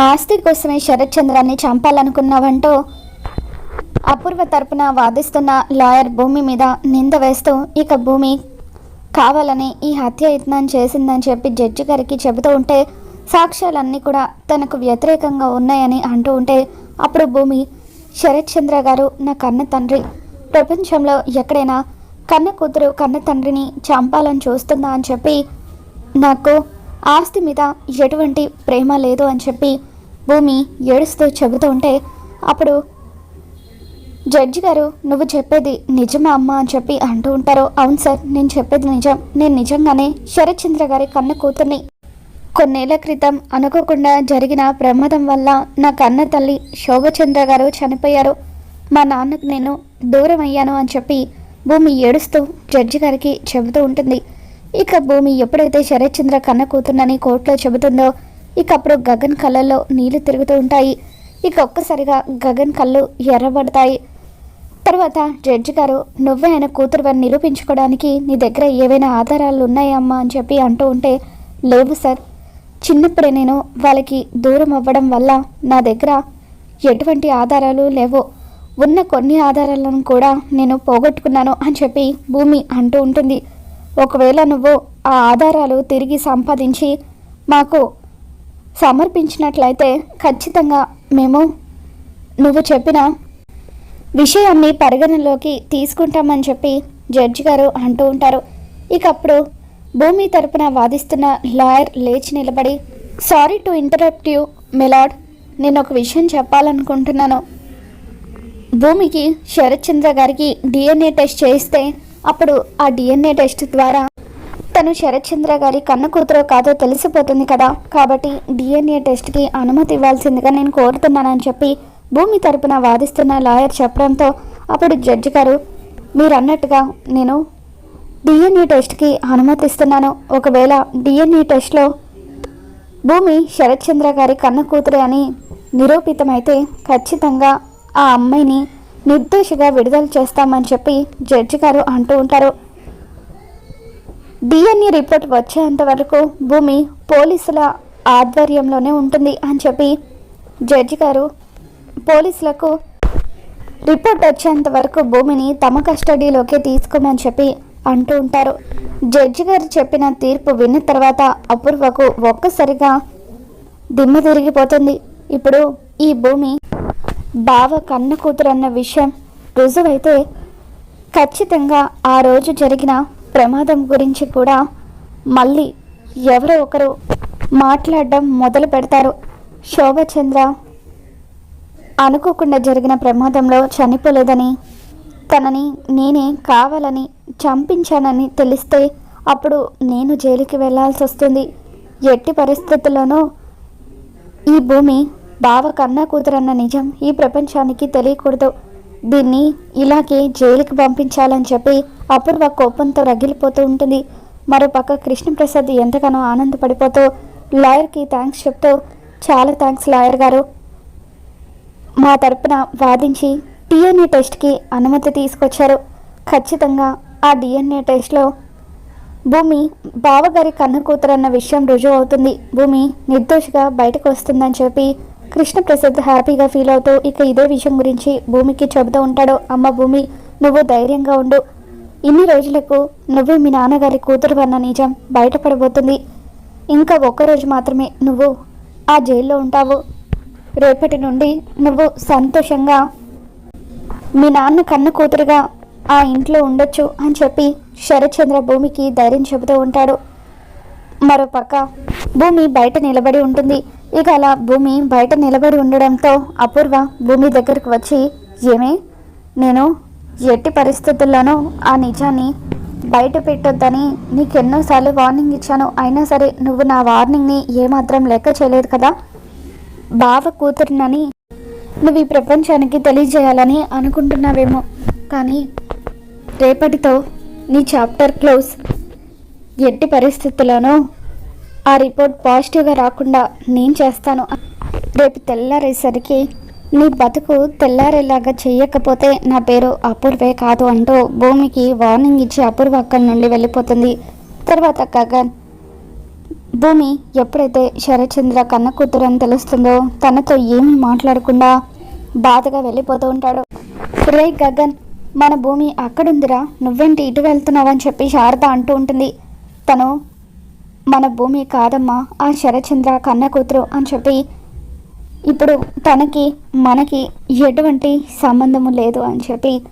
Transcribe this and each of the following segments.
ఆస్తి కోసమే శరత్ చంద్రాన్ని చంపాలనుకున్నావంటూ అపూర్వ తరపున వాదిస్తున్న లాయర్ భూమి మీద నింద వేస్తూ ఇక భూమి కావాలని ఈ హత్య యత్నం చేసిందని చెప్పి జడ్జి గారికి చెబుతూ ఉంటే సాక్ష్యాలన్నీ కూడా తనకు వ్యతిరేకంగా ఉన్నాయని అంటూ ఉంటే అప్పుడు భూమి శరత్ చంద్ర గారు నా కన్న తండ్రి ప్రపంచంలో ఎక్కడైనా కన్న కూతురు కన్న తండ్రిని చంపాలని చూస్తుందా అని చెప్పి నాకు ఆస్తి మీద ఎటువంటి ప్రేమ లేదు అని చెప్పి భూమి ఏడుస్తూ చెబుతూ ఉంటే అప్పుడు జడ్జి గారు నువ్వు చెప్పేది నిజమా అమ్మ? అని చెప్పి అంటూ ఉంటారు. అవును సార్ నేను చెప్పేది నిజం. నేను నిజంగానే శరత్ చంద్ర గారి కన్న కూతుర్ని కొన్నేళ్ళ క్రితం అనుకోకుండా జరిగిన ప్రమాదం వల్ల నా కన్న తల్లి శోభచంద్ర గారు చనిపోయారు. మా నాన్నకు నేను దూరం అయ్యాను అని చెప్పి భూమి ఏడుస్తూ జడ్జి గారికి చెబుతూ ఉంటుంది. ఇక భూమి ఎప్పుడైతే శరత్ చంద్ర కన్న కూతుర్నని కోర్టులో చెబుతుందో ఇక అప్పుడు గగన్ కళ్ళల్లో నీళ్ళు తిరుగుతూ ఉంటాయి. ఇక ఒక్కసారిగా గగన్ కళ్ళు ఎర్రబడతాయి. తర్వాత జడ్జి గారు నువ్వే ఆయన కూతురు నిరూపించుకోవడానికి నీ దగ్గర ఏవైనా ఆధారాలు ఉన్నాయమ్మా అని చెప్పి అంటూ ఉంటే లేవు సార్. చిన్నప్పుడే నేను వాళ్ళకి దూరం అవ్వడం వల్ల నా దగ్గర ఎటువంటి ఆధారాలు లేవు. ఉన్న కొన్ని ఆధారాలను కూడా నేను పోగొట్టుకున్నాను అని చెప్పి భూమి అంటూ ఉంటుంది. ఒకవేళ నువ్వు ఆ ఆధారాలు తిరిగి సంపాదించి మాకు సమర్పించినట్లయితే ఖచ్చితంగా మేము నువ్వు చెప్పిన విషయాన్ని పరిగణలోకి తీసుకుంటామని చెప్పి జడ్జి గారు అంటూ ఉంటారు. ఇక అప్పుడు భూమి తరపున వాదిస్తున్న లాయర్ లేచి నిలబడి sorry to interrupt you milord. నేను ఒక విషయం చెప్పాలనుకుంటున్నాను. భూమికి శరత్చంద్ర గారికి డిఎన్ఏ టెస్ట్ చేస్తే అప్పుడు ఆ డిఎన్ఏ టెస్ట్ ద్వారా తను శరత్చంద్ర గారి కన్న కూతురో కాదో తెలిసిపోతుంది కదా. కాబట్టి డిఎన్ఏ టెస్ట్కి అనుమతి ఇవ్వాల్సిందిగా నేను కోరుతున్నానని చెప్పి భూమి తరపున వాదిస్తున్న లాయర్ చెప్పడంతో అప్పుడు జడ్జి గారు మీరు అన్నట్టుగా నేను డిఎన్ఏ టెస్ట్కి అనుమతిస్తున్నాను ఒకవేళ డిఎన్ఏ టెస్ట్లో భూమి శరత్చంద్ర గారి కన్న కూతురే అని నిరూపితమైతే ఖచ్చితంగా ఆ అమ్మాయిని నిర్దోషిగా విడుదల చేస్తామని చెప్పి జడ్జి గారు అంటూ ఉంటారు. డిఎన్ఏ రిపోర్ట్ వచ్చేంత వరకు భూమి పోలీసుల ఆధ్వర్యంలోనే ఉంటుంది అని చెప్పి జడ్జి గారు పోలీసులకు రిపోర్ట్ వచ్చేంత వరకు భూమిని తమ కస్టడీలోకి తీసుకోమని చెప్పి అంటూ ఉంటారు. జడ్జి గారు చెప్పిన తీర్పు విన్న తర్వాత అపూర్వకు ఒక్కసారిగా దిమ్మ తిరిగిపోతుంది. ఇప్పుడు ఈ భూమి బావ కన్న కూతురు అన్న విషయం రుజువైతే ఖచ్చితంగా ఆ రోజు జరిగిన ప్రమాదం గురించి కూడా మళ్ళీ ఎవరో ఒకరు మాట్లాడడం మొదలు పెడతారు. శోభచంద్ర అనుకోకుండా జరిగిన ప్రమాదంలో చనిపోలేదని తనని నేనే కావాలని చంపించానని తెలిస్తే అప్పుడు నేను జైలుకి వెళ్ళాల్సి వస్తుంది. ఎట్టి పరిస్థితుల్లోనూ ఈ భూమి బావ కన్నా కూతురన్న నిజం ఈ ప్రపంచానికి తెలియకూడదు. దీన్ని ఇలాగే జైలుకి పంపించాలని చెప్పి అపూర్వ కోపంతో రగిలిపోతూ ఉంటుంది. మరోపక్క కృష్ణప్రసాద్ ఎంతగానో ఆనందపడిపోతూ లాయర్కి థ్యాంక్స్ చెప్తూ చాలా థ్యాంక్స్ లాయర్ గారు. మా తరపున వాదించి డిఎన్ఏ టెస్ట్కి అనుమతి తీసుకొచ్చారు. ఖచ్చితంగా ఆ డిఎన్ఏ టెస్ట్లో భూమి బావగారి కన్న కూతురన్న విషయం రుజువు అవుతుంది. భూమి నిర్దోషిగా బయటకు వస్తుందని చెప్పి కృష్ణ ప్రసిద్ధ హ్యాపీగా ఫీల్ అవుతూ ఇక ఇదే విషయం గురించి భూమికి చెబుతూ ఉంటాడు. అమ్మ భూమి నువ్వు ధైర్యంగా ఉండు. ఇన్ని రోజులకు నువ్వు మీ నాన్నగారి కూతురు అన్న నిజం బయటపడబోతుంది. ఇంకా ఒక్కరోజు మాత్రమే నువ్వు ఆ జైల్లో ఉంటావు. రేపటి నుండి నువ్వు సంతోషంగా మీ నాన్న కన్న కూతురుగా ఆ ఇంట్లో ఉండొచ్చు అని చెప్పి శరత్చంద్ర భూమికి ధైర్యం చెబుతూ ఉంటాడు. మరోపక్క భూమి బయట నిలబడి ఉంటుంది. ఇక అలా భూమి బయట నిలబడి ఉండడంతో అపూర్వ భూమి దగ్గరకు వచ్చి ఏమే? నేను ఎట్టి పరిస్థితుల్లోనూ ఆ నిజాన్ని బయట పెట్టొద్దని నీకు ఎన్నోసార్లు వార్నింగ్ ఇచ్చాను. అయినా సరే నువ్వు నా వార్నింగ్ని ఏమాత్రం లెక్క చేయలేదు కదా? బావ కూతురునని నువ్వు ఈ ప్రపంచానికి తెలియజేయాలని అనుకుంటున్నావేమో. కానీ రేపటితో నీ చాప్టర్ క్లోజ్. ఎట్టి పరిస్థితుల్లోనూ ఆ రిపోర్ట్ పాజిటివ్గా రాకుండా నేను చేస్తాను. రేపు తెల్లారేసరికి నీ బతుకు తెల్లారేలాగా చేయకపోతే నా పేరు అపూర్వే కాదు అంటూ భూమికి వార్నింగ్ ఇచ్చి అపూర్వ అక్కడి నుండి వెళ్ళిపోతుంది. తర్వాత గగన్ భూమి ఎప్పుడైతే శరచంద్ర కన్న కూతురు అని తెలుస్తుందో తనతో ఏమీ మాట్లాడకుండా బాధగా వెళ్ళిపోతూ ఉంటాడు. రే గగన్ మన భూమి అక్కడుందిరా నువ్వేంటి ఇటు వెళ్తున్నావని చెప్పి శారద అంటూ ఉంటుంది. తను మన భూమి కాదమ్మా ఆ శరచంద్ర కన్న కూతురు అని చెప్పి ఇప్పుడు తనకి మనకి ఎటువంటి సంబంధము లేదు అని చెప్పి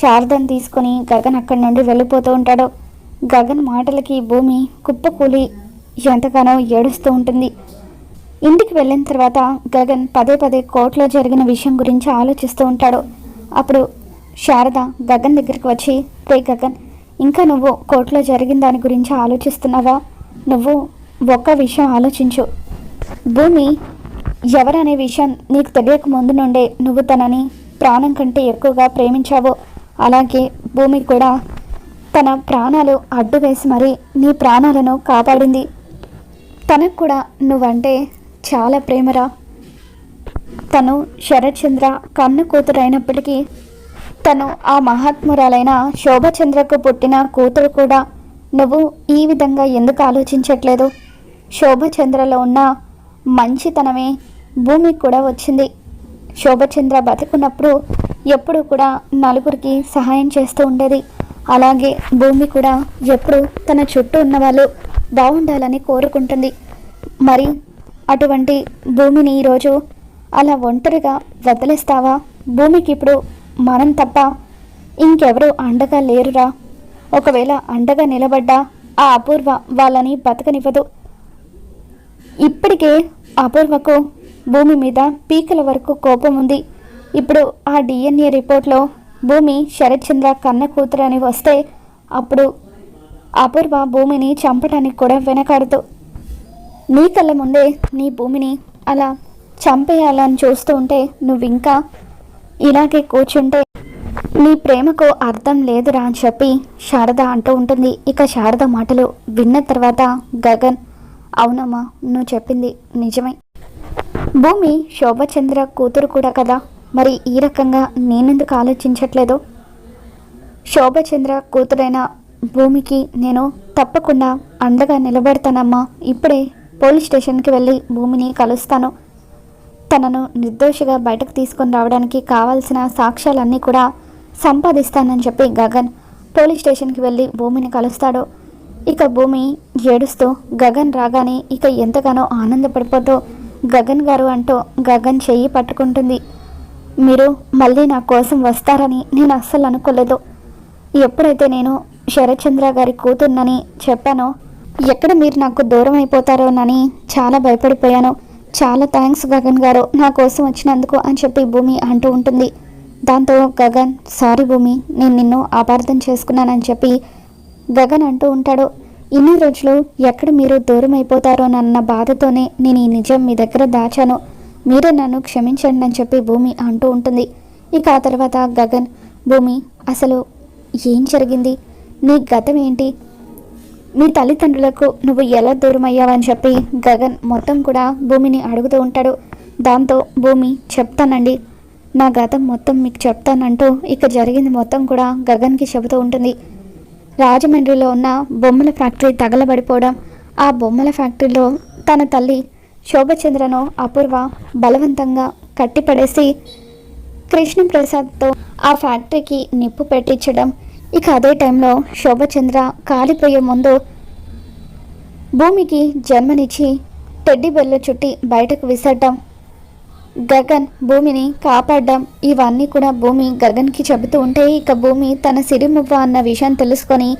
శారదను తీసుకొని గగన్ అక్కడి నుండి వెళ్ళిపోతూ ఉంటాడు. గగన్ మాటలకి భూమి కుప్పకూలి ఎంతగానో ఏడుస్తూ ఉంటుంది. ఇంటికి వెళ్ళిన తర్వాత గగన్ పదే పదే కోర్టులో జరిగిన విషయం గురించి ఆలోచిస్తూ ఉంటాడు. అప్పుడు శారద గగన్ దగ్గరికి వచ్చి రే గగన్ ఇంకా నువ్వు కోర్టులో జరిగిన దాని గురించి ఆలోచిస్తున్నావా? నువ్వు ఒక్క విషయం ఆలోచించు. భూమి ఎవరనే విషయం నీకు తెలియక ముందు నుండే నువ్వు తనని ప్రాణం కంటే ఎక్కువగా ప్రేమించావు. అలాగే భూమి కూడా తన ప్రాణాలు అడ్డు వేసి మరీ నీ ప్రాణాలను కాపాడింది. తనకు కూడా నువ్వంటే చాలా ప్రేమరా. తను శరత్చంద్ర కన్ను కూతురైనప్పటికీ తను ఆ మహాత్మురాలైన శోభచంద్రకు పుట్టిన కూతురు కూడా నువ్వు ఈ విధంగా ఎందుకు ఆలోచించట్లేదు? శోభచంద్రలో ఉన్న మంచితనమే భూమికి కూడా వచ్చింది. శోభచంద్ర బతికున్నప్పుడు ఎప్పుడు కూడా నలుగురికి సహాయం చేస్తూ ఉండేది. అలాగే భూమి కూడా ఎప్పుడు తన చుట్టూ ఉన్న వాళ్ళు బాగుండాలని కోరుకుంటుంది. మరి అటువంటి భూమిని ఈరోజు అలా ఒంటరిగా వదిలేస్తావా? భూమికి ఇప్పుడు మనం తప్ప ఇంకెవరు అండగా లేరురా. ఒకవేళ అండగా నిలబడ్డా ఆ అపూర్వ వాళ్ళని బతకనివ్వదు. ఇప్పటికే అపూర్వకు భూమి మీద పీకల వరకు కోపం ఉంది. ఇప్పుడు ఆ డిఎన్ఏ రిపోర్ట్లో భూమి శరత్చంద్ర కన్న కూతురు అని వస్తే అప్పుడు అపూర్వ భూమిని చంపడానికి కూడా వెనకాడదు. నీ కళ్ళ ముందే నీ భూమిని అలా చంపేయాలని చూస్తూ ఉంటే నువ్వు ఇంకా ఇలాగే కూర్చుంటే నీ ప్రేమకు అర్థం లేదురా అని చెప్పి శారద అంటూ ఉంటుంది. ఇక శారద మాటలు విన్న తర్వాత గగన్ అవునమ్మా నువ్వు చెప్పింది నిజమే. భూమి శోభచంద్ర కూతురు కూడా కదా? మరి ఈ రకంగా నేనెందుకు ఆలోచించట్లేదు? శోభచంద్ర కూతురైన భూమికి నేను తప్పకుండా అండగా నిలబడతానమ్మా. ఇప్పుడే పోలీస్ స్టేషన్కి వెళ్ళి భూమిని కలుస్తాను. తనను నిర్దోషిగా బయటకు తీసుకొని రావడానికి కావాల్సిన సాక్ష్యాలన్నీ కూడా సంపాదిస్తానని చెప్పి గగన్ పోలీస్ స్టేషన్కి వెళ్ళి భూమిని కలుస్తాడు. ఇక భూమి ఏడుస్తూ గగన్ రాగానే ఇక ఎంతగానో ఆనందపడిపోతూ గగన్ గారు అంటూ గగన్ చెయ్యి పట్టుకుంటుంది. మీరు మళ్ళీ నా కోసం వస్తారని నేను అస్సలు అనుకోలేదు. ఎప్పుడైతే నేను శరత్చంద్ర గారి కూతుర్నని చెప్పానో ఎక్కడ మీరు నాకు దూరం అయిపోతారోనని చాలా భయపడిపోయాను. చాలా థ్యాంక్స్ గగన్ గారు నా కోసం వచ్చినందుకు అని చెప్పి భూమి అంటూ ఉంటుంది. దాంతో గగన్ సారీ భూమి నేను నిన్ను అపార్థం చేసుకున్నానని చెప్పి గగన్ అంటూ ఉంటాడు. ఇన్ని రోజులు ఎక్కడ మీరు దూరం అయిపోతారోనన్న బాధతోనే నేను ఈ నిజం మీ దగ్గర దాచాను. మీరే నన్ను క్షమించండి అని చెప్పి భూమి అంటూ ఉంటుంది. ఇక ఆ తర్వాత గగన్ భూమి అసలు ఏం జరిగింది? నీ గతం ఏంటి? మీ తల్లిదండ్రులకు నువ్వు ఎలా దూరం అయ్యావని చెప్పి గగన్ మొత్తం కూడా భూమిని అడుగుతూ ఉంటాడు. దాంతో భూమి చెప్తానండి. నా గతం మొత్తం మీకు చెప్తానంటూ ఇక జరిగింది మొత్తం కూడా గగన్కి చెబుతూ ఉంటుంది. రాజమండ్రిలో ఉన్న బొమ్మల ఫ్యాక్టరీ తగలబడిపోవడం ఆ బొమ్మల ఫ్యాక్టరీలో తన తల్లి శోభచంద్రను అపూర్వ బలవంతంగా కట్టిపడేసి కృష్ణప్రసాద్తో ఆ ఫ్యాక్టరీకి నిప్పు పెట్టించడం. ఇక అదే టైంలో శోభచంద్ర కాలిపోయే ముందు భూమికి జన్మనిచ్చి టెడ్డీ బెల్లు చుట్టి బయటకు విసరటం గగన్ భూమిని కాపాడడం ఇవన్నీ కూడా భూమి గగన్కి చెబుతూ ఉంటే ఇక భూమి తన సిరిమువ్వ అన్న విషయం తెలుసుకొని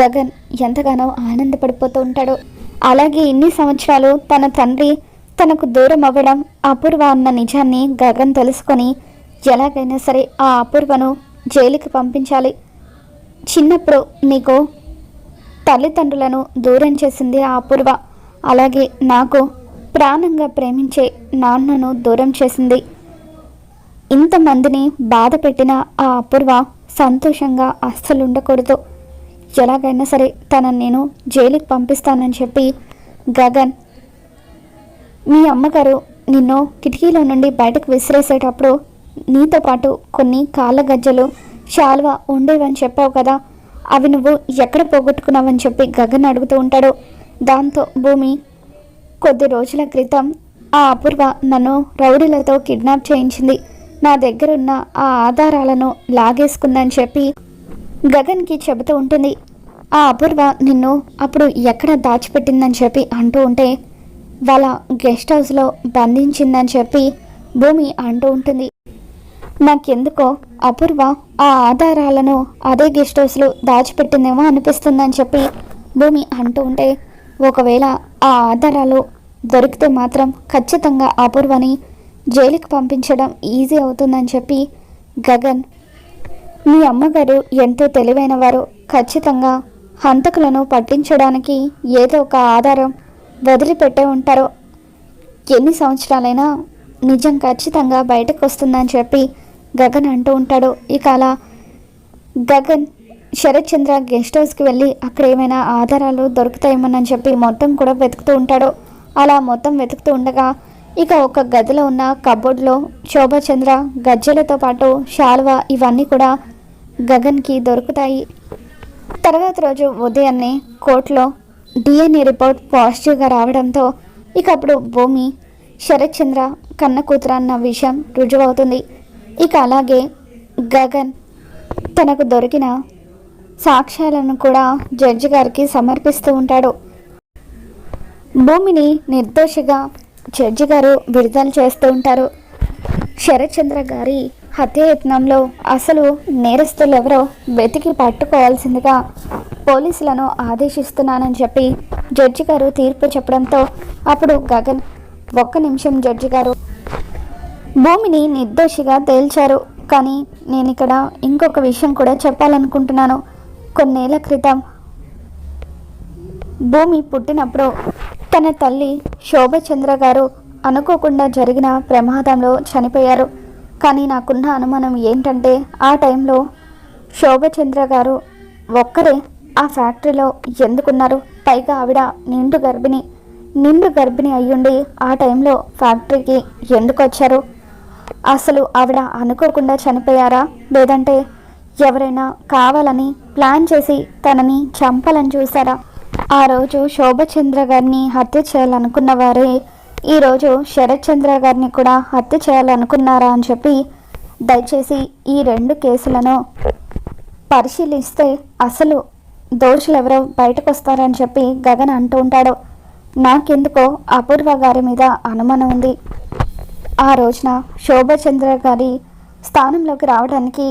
గగన్ ఎంతగానో ఆనందపడిపోతూ ఉంటాడు. అలాగే ఇన్ని సంవత్సరాలు తన తండ్రి తనకు దూరం అవ్వడం అపూర్వ అన్న నిజాన్ని గగన్ తెలుసుకొని ఎలాగైనా సరే ఆ అపూర్వను జైలుకి పంపించాలి. చిన్నప్పుడు నీకు తల్లిదండ్రులను దూరం చేసింది ఆ అపూర్వ. అలాగే నాకు ప్రాణంగా ప్రేమించే నాన్నను దూరం చేసింది. ఇంతమందిని బాధ పెట్టిన ఆ అపూర్వ సంతోషంగా అస్సలు ఉండకూడదు ఎలాగైనా సరే తనని నేను జైలుకి పంపిస్తానని చెప్పి గగన్ మీ అమ్మగారు నిన్ను కిటికీలో నుండి బయటకు విసిరేసేటప్పుడు నీతో పాటు కొన్ని కాళ్ళ గజ్జలు శాల్వా ఉండేవని చెప్పావు కదా అవి నువ్వు ఎక్కడ పోగొట్టుకున్నావని చెప్పి గగన్ అడుగుతూ ఉంటాడు. దాంతో భూమి కొద్ది రోజుల క్రితం ఆ అపూర్వ నన్ను రౌడీలతో కిడ్నాప్ చేయించింది. నా దగ్గరున్న ఆ ఆధారాలను లాగేసుకుందని చెప్పి గగన్కి చెబుతూ ఉంటుంది. ఆ అపూర్వ నిన్ను అప్పుడు ఎక్కడ దాచిపెట్టిందని చెప్పి అంటూ ఉంటే వాళ్ళ గెస్ట్ హౌస్లో బంధించిందని చెప్పి భూమి అంటూ ఉంటుంది. నాకెందుకో అపూర్వ ఆ ఆధారాలను అదే గెస్ట్ హౌస్లో దాచిపెట్టిందేమో అనిపిస్తుందని చెప్పి భూమి అంటూ ఉంటే ఒకవేళ ఆ ఆధారాలు దొరికితే మాత్రం ఖచ్చితంగా అపూర్వని జైలుకి పంపించడం ఈజీ అవుతుందని చెప్పి గగన్ మీ అమ్మగారు ఎంతో తెలివైన వారు ఖచ్చితంగా హంతకులను పట్టించడానికి ఏదో ఒక ఆధారం వదిలిపెట్టే ఉంటారు. ఎన్ని సంవత్సరాలైనా నిజం ఖచ్చితంగా బయటకు వస్తుందని చెప్పి గగన్ అంటూ ఉంటాడు. ఇక అలా గగన్ శరత్ చంద్ర గెస్ట్ హౌస్కి వెళ్ళి అక్కడ ఏమైనా ఆధారాలు దొరుకుతాయేమోనని చెప్పి మొత్తం కూడా వెతుకుతూ ఉంటాడు. అలా మొత్తం వెతుకుతూ ఉండగా ఇక ఒక గదిలో ఉన్న కబోర్డ్లో శోభచంద్ర గజ్జెలతో పాటు శాల్వా ఇవన్నీ కూడా గగన్కి దొరుకుతాయి. తర్వాత రోజు ఉదయాన్నే కోర్టులో డిఎన్ఏ రిపోర్ట్ పాజిటివ్గా రావడంతో ఇక అప్పుడు భూమి శరత్ చంద్ర కన్న కూతురు అన్న విషయం రుజువవుతుంది. ఇక అలాగే గగన్ తనకు దొరికిన సాక్ష్యాలను కూడా జడ్జి గారికి సమర్పిస్తూ ఉంటాడు. భూమిని నిర్దోషిగా జడ్జి గారు విడుదల చేస్తూ ఉంటారు. శరత్చంద్ర గారి హత్యయత్నంలో అసలు నేరస్తులు ఎవరో వెతికి పట్టుకోవాల్సిందిగా పోలీసులను ఆదేశిస్తున్నానని చెప్పి జడ్జి గారు తీర్పు చెప్పడంతో అప్పుడు గగన్ ఒక్క నిమిషం జడ్జి గారు భూమిని నిర్దోషిగా తేల్చారు. కానీ నేను ఇక్కడ ఇంకొక విషయం కూడా చెప్పాలనుకుంటున్నాను. కొన్నేళ్ళ క్రితం భూమి పుట్టినప్పుడు తన తల్లి శోభచంద్ర గారు అనుకోకుండా జరిగిన ప్రమాదంలో చనిపోయారు. కానీ నాకున్న అనుమానం ఏంటంటే ఆ టైంలో శోభచంద్ర గారు ఒక్కరే ఆ ఫ్యాక్టరీలో ఎందుకున్నారు? పైగా ఆవిడ నిండు గర్భిణి. నిండు గర్భిణి అయ్యుండి ఆ టైంలో ఫ్యాక్టరీకి ఎందుకు వచ్చారు? అసలు ఆవిడ అనుకోకుండా చనిపోయారా? లేదంటే ఎవరైనా కావాలని ప్లాన్ చేసి తనని చంపాలని చూసారా ఆ రోజు శోభచంద్ర గారిని హత్య చేయాలనుకున్న వారే ఈరోజు శరత్ చంద్ర గారిని కూడా హత్య చేయాలనుకున్నారా అని చెప్పి దయచేసి ఈ రెండు కేసులను పరిశీలిస్తే అసలు దోషులు ఎవరో బయటకు వస్తారని చెప్పి గగన్ అంటూ ఉంటాడు. నాకెందుకో అపూర్వ గారి మీద అనుమానం ఉంది. ఆ రోజున శోభచంద్ర గారి స్థానంలోకి రావడానికి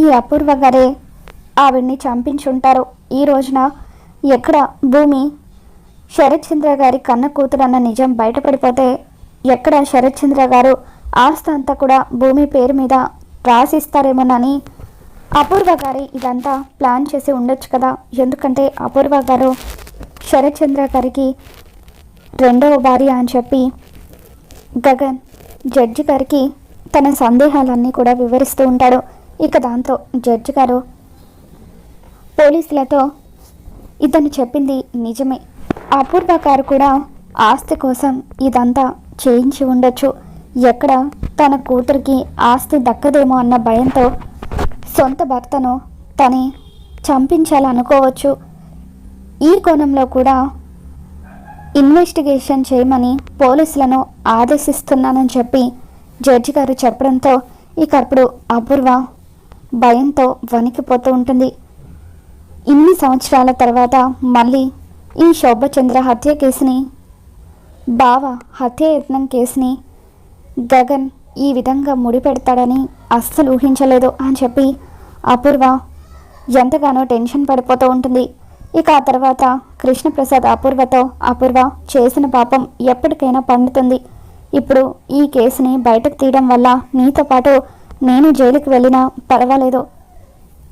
ఈ అపూర్వ గారే ఆవిడ్ని చంపించుంటారు. ఈ రోజున ఎక్కడ భూమి శరత్చంద్ర గారి కన్న కూతురన్న నిజం బయటపడిపోతే ఎక్కడ శరత్చంద్ర గారు ఆస్తి అంతా కూడా భూమి పేరు మీద రాసిస్తారేమోనని అపూర్వ గారి ఇదంతా ప్లాన్ చేసి ఉండొచ్చు కదా. ఎందుకంటే అపూర్వ గారు శరత్చంద్ర గారికి రెండవ భార్య అని చెప్పి గగన్ జడ్జి గారికి తన సందేహాలన్నీ కూడా వివరిస్తూ ఉంటాడు. ఇక దాంతో జడ్జి గారు పోలీసులతో ఇతను చెప్పింది నిజమే. అపూర్వ గారు కూడా ఆస్తి కోసం ఇదంతా చేయించి ఉండొచ్చు. ఎక్కడ తన కూతురికి ఆస్తి దక్కదేమో అన్న భయంతో సొంత భర్తను తనే చంపించాలనుకోవచ్చు. ఈ కోణంలో కూడా ఇన్వెస్టిగేషన్ చేయమని పోలీసులను ఆదేశిస్తున్నానని చెప్పి జడ్జి గారు చెప్పడంతో ఇక అప్పుడు అపూర్వ భయంతో వణికిపోతూ ఉంటుంది. ఇన్ని సంవత్సరాల తర్వాత మళ్ళీ ఈ శోభచంద్ర హత్య కేసుని బావ హత్యాయత్నం కేసుని గగన్ ఈ విధంగా ముడిపెడతాడని అస్సలు ఊహించలేదు అని చెప్పి అపూర్వ ఎంతగానో టెన్షన్ పడిపోతూ ఉంటుంది. ఇక ఆ తర్వాత కృష్ణప్రసాద్ అపూర్వతో అపూర్వ చేసిన పాపం ఎప్పటికైనా పండుతుంది. ఇప్పుడు ఈ కేసుని బయటకు తీయడం వల్ల నీతో పాటు నేను జైలుకి వెళ్ళినా పర్వాలేదు.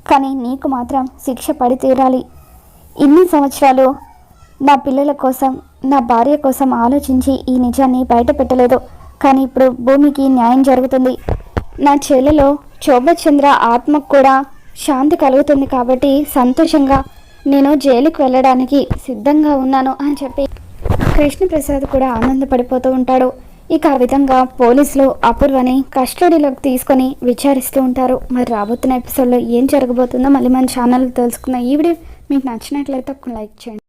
కానీ నీకు మాత్రం శిక్ష పడి తీరాలి. ఇన్ని సంవత్సరాలు నా పిల్లల కోసం నా భార్య కోసం ఆలోచించి ఈ నిజాన్ని బయట పెట్టలేదు. కానీ ఇప్పుడు భూమికి న్యాయం జరుగుతుంది. నా చెల్లెలో శోభచంద్ర ఆత్మకు కూడా శాంతి కలుగుతుంది కాబట్టి సంతోషంగా నేను జైలుకు వెళ్ళడానికి సిద్ధంగా ఉన్నాను అని చెప్పి కృష్ణప్రసాద్ కూడా ఆనందపడిపోతూ ఉంటాడు. ఇక ఆ విధంగా పోలీసులు అపూర్వని కస్టడీలోకి తీసుకొని విచారిస్తూ ఉంటారు. మరి రాబోతున్న ఎపిసోడ్లో ఏం జరగబోతుందో మళ్ళీ మన ఛానల్ తెలుసుకున్న ఈ వీడియో మీకు నచ్చినట్లయితే ఒక లైక్ చేయండి.